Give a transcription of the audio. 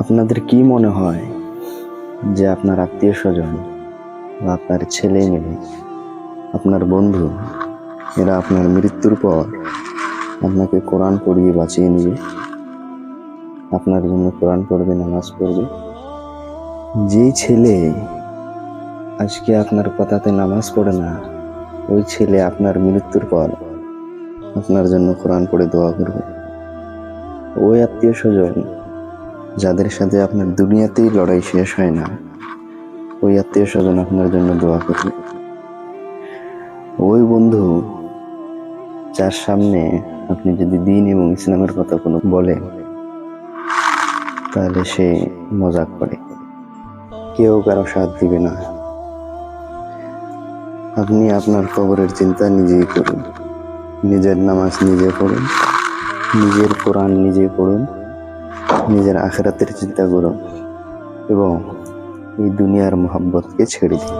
আপনাদের কি মনে হয় যে আপনার আত্মীয় স্বজন বা আপনার ছেলে মেয়ে, আপনার বন্ধু, এরা আপনার মৃত্যুর পর আপনাকে কোরআন পড়িয়ে বাঁচিয়ে নিবে? আপনার জন্য কোরআন পড়বে, নামাজ পড়বে? যে ছেলে আজকে আপনার কথাতে নামাজ পড়ে না, ওই ছেলে আপনার মৃত্যুর পর আপনার জন্য কোরআন পড়ে দোয়া করবে। ওই আত্মীয় স্বজন যাদের সাথে আপনার দুনিয়াতেই লড়াই শেষ হয় না, ওই আত্মীয় স্বজন আপনার জন্য দোয়া করবে। ওই বন্ধু যার সামনে আপনি যদি দিন এবং ইসলামের কথা কোনো বলেন তাহলে সে মজাক করে। কেউ কারও সাথ দিবে না। আপনি আপনার কবরের চিন্তা নিজেই করুন। নিজের নামাজ নিজে পড়ুন। নিজের কোরআন নিজে পড়ুন। নিজের আখেরাতের চিন্তা করুন এবং এই দুনিয়ার মোহাম্মতকে ছেড়ে দিন।